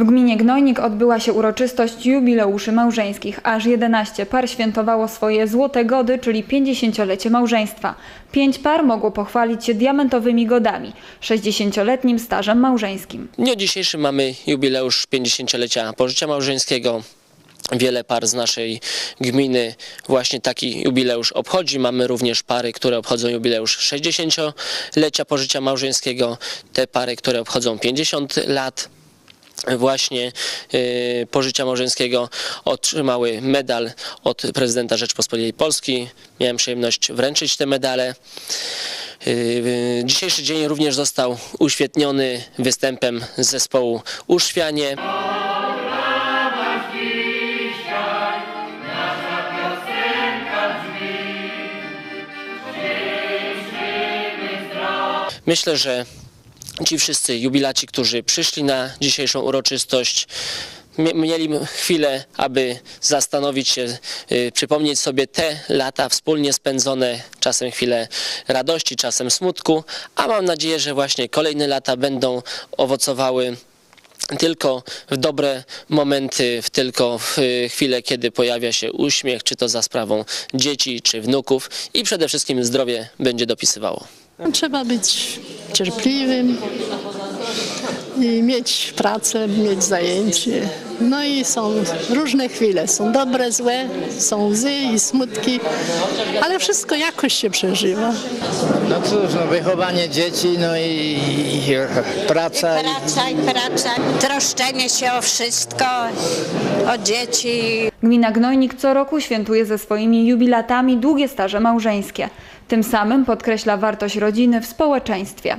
W gminie Gnojnik odbyła się uroczystość jubileuszy małżeńskich. Aż 11 par świętowało swoje złote gody, czyli 50-lecie małżeństwa. Pięć par mogło pochwalić się diamentowymi godami, 60-letnim stażem małżeńskim. W dniu dzisiejszym mamy jubileusz 50-lecia pożycia małżeńskiego. Wiele par z naszej gminy właśnie taki jubileusz obchodzi. Mamy również pary, które obchodzą jubileusz 60-lecia pożycia małżeńskiego, te pary, które obchodzą 50 lat właśnie y, pożycia małżeńskiego otrzymały medal od prezydenta Rzeczpospolitej Polski. Miałem przyjemność wręczyć te medale. Y, Dzisiejszy dzień również został uświetniony występem zespołu Uszwianie. Myślę, że ci wszyscy jubilaci, którzy przyszli na dzisiejszą uroczystość, mie- mieli chwilę, aby zastanowić się, y, przypomnieć sobie te lata wspólnie spędzone, czasem chwilę radości, czasem smutku, a mam nadzieję, że właśnie kolejne lata będą owocowały tylko w dobre momenty, w tylko w y, chwilę, kiedy pojawia się uśmiech, czy to za sprawą dzieci, czy wnuków i przede wszystkim zdrowie będzie dopisywało. Trzeba być cierpliwym i mieć pracę, mieć zajęcie. No i są różne chwile, są dobre, złe, są łzy i smutki, ale wszystko jakoś się przeżywa. No cóż, no wychowanie dzieci, no i, i praca. I, Praca i praca, troszczenie się o wszystko, o dzieci, Gmina Gnojnik co roku świętuje ze swoimi jubilatami długie staże małżeńskie. Tym samym podkreśla wartość rodziny w społeczeństwie.